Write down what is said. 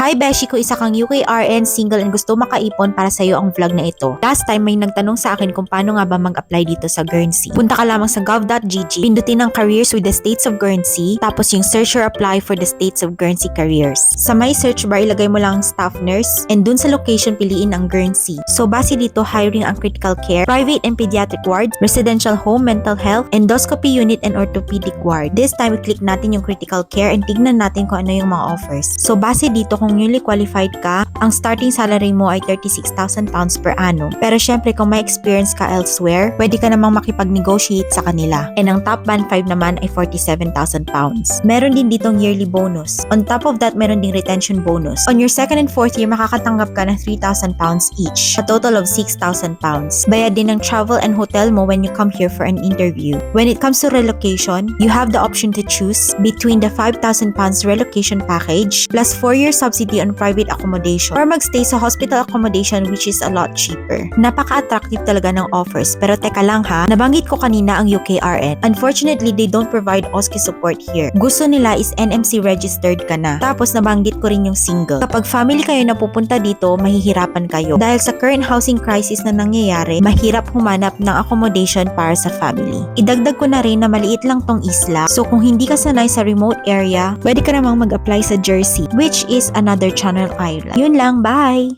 Hi Beshi, kung isa kang UKRN single and gusto makaipon para sa'yo ang vlog na ito. Last time may nagtanong sa akin kung paano nga ba mag-apply dito sa Guernsey. Punta ka lamang sa gov.gg, pindutin ang careers with the states of Guernsey, tapos yung search or apply for the states of Guernsey careers. Sa my search bar, ilagay mo lang staff nurse and dun sa location piliin ang Guernsey. So base dito, hiring ang critical care, private and pediatric ward, residential home, mental health, endoscopy unit and orthopedic ward. This time, i-click natin yung critical care and tignan natin kung ano yung mga offers. So base dito, kung newly qualified ka, ang starting salary mo ay 36,000 pounds per annum. Pero syempre, kung may experience ka elsewhere, pwede ka namang makipag-negotiate sa kanila. And ang top band 5 naman ay 47,000 pounds. Meron din ditong yearly bonus. On top of that, meron ding retention bonus. On your second and fourth year, makakatanggap ka ng 3,000 pounds each. A total of 6,000 pounds. Bayad din ng travel and hotel mo when you come here for an interview. When it comes to relocation, you have the option to choose between the 5,000 pounds relocation package plus 4 year subsidy on private accommodation or magstay sa hospital accommodation which is a lot cheaper. Napaka-attractive talaga ng offers pero teka lang ha, nabanggit ko kanina ang UKRN. Unfortunately, they don't provide OSCE support here. Gusto nila is NMC registered ka na. Tapos nabanggit ko rin yung single. Kapag family kayo na pupunta dito, mahihirapan kayo. Dahil sa current housing crisis na nangyayari, mahirap humanap ng accommodation para sa family. Idagdag ko na rin na maliit lang tong isla. So kung hindi ka sanay sa remote area, pwede ka namang mag-apply sa Jersey, which is another channel island. Yun lang, bye!